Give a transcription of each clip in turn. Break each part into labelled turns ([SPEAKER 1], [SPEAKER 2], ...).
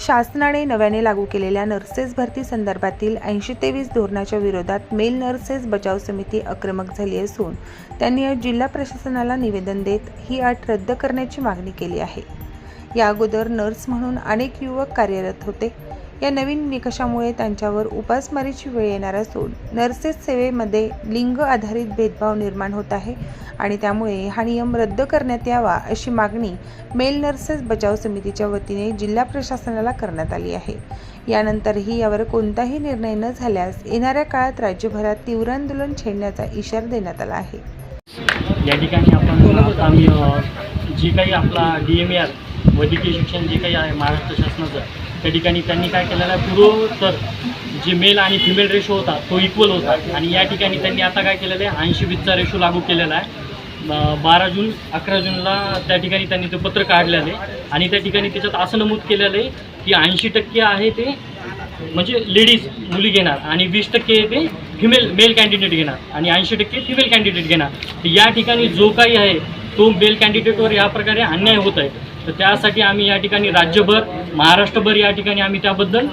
[SPEAKER 1] शासनाने नव्याने लागू केलेल्या नर्सेस भरती संदर्भातील ऐंशी तेवीस धोरणाच्या विरोधात मेल नर्सेस बचाव समिती आक्रमक झाली असून त्यांनी आज जिल्हा प्रशासनाला निवेदन देत ही अट रद्द करण्याची मागणी केली आहे. या अगोदर नर्स म्हणून अनेक युवक कार्यरत होते. या नवीन निकषामुळे त्यांच्यावर उपासमारीची वेळ येणार असून नर्सेस सेवेमध्ये लिंग आधारित भेदभाव निर्माण होत आहे आणि त्यामुळे हा नियम रद्द करण्यात यावा अशी मागणी मेल नर्सेस बचाव समितीच्या वतीने जिल्हा प्रशासनाला करण्यात आली आहे. यानंतरही यावर कोणताही निर्णय न झाल्यास येणाऱ्या काळात राज्यभरात तीव्र आंदोलन छेडण्याचा इशारा देण्यात आला आहे.
[SPEAKER 2] या ठिकाणी आपण जी काही आपला डी एम आर वैद्यकीय शिक्षण जे काही आहे महाराष्ट्र शासनाचं त्या ठिकाणी त्यांनी काय केलेलं आहे पूर्वोत्तर जे मेल आणि फिमेल रेशो होता तो इक्वल होता. आणि या ठिकाणी त्यांनी आता काय केलेलं आहे ऐंशी वीसचा रेशो लागू केलेला आहे. बारा जून अकरा जूनला त्या ठिकाणी त्यांनी ते पत्र काढलेलं आहे. आणि त्या ठिकाणी त्याच्यात असं नमूद केलेलं आहे की ऐंशी टक्के आहे ते म्हणजे लेडीज मुली घेणार आणि वीस टक्के ते फिमेल मेल कॅन्डिडेट घेणार. आणि ऐंशी टक्के फिमेल कॅन्डिडेट घेणार. या ठिकाणी जो काही आहे तो बेल कॅन्डिडेटवर या प्रकारे अन्याय होत आहे. तर त्यासाठी आम्ही या ठिकाणी राज्यभर महाराष्ट्रभर या ठिकाणी आम्ही त्याबद्दल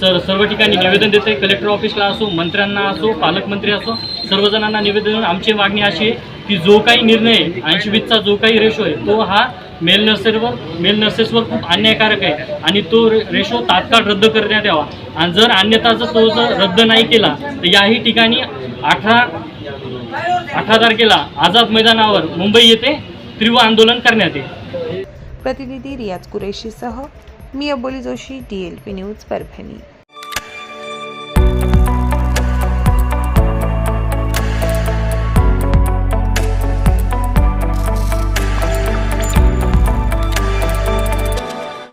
[SPEAKER 2] सर सर्व ठिकाणी निवेदन देतो आहे कलेक्टर ऑफिसला असो मंत्र्यांना असो पालकमंत्री असो सर्वजणांना निवेदन आमची मागणी अशी आहे की जो काही निर्णय ऐंशी वीसचा जो काही रेशो आहे तो हा मेल नर्सेसवर मेल नर्सेसवर खूप अन्यायकारक आहे आणि तो रे- रेशो तात्काळ रद्द करण्यात यावा. आणि जर अन्यथा जर तो जर रद्द नाही केला तर याही ठिकाणी अठरा अठरा तारखेला आझाद मैदानावर मुंबई येथे तीव्र आंदोलन करण्यात येईल.
[SPEAKER 1] प्रतिनिधी रियाज कुरेशीसह मी Aboli Joshi D L P news Parbhani.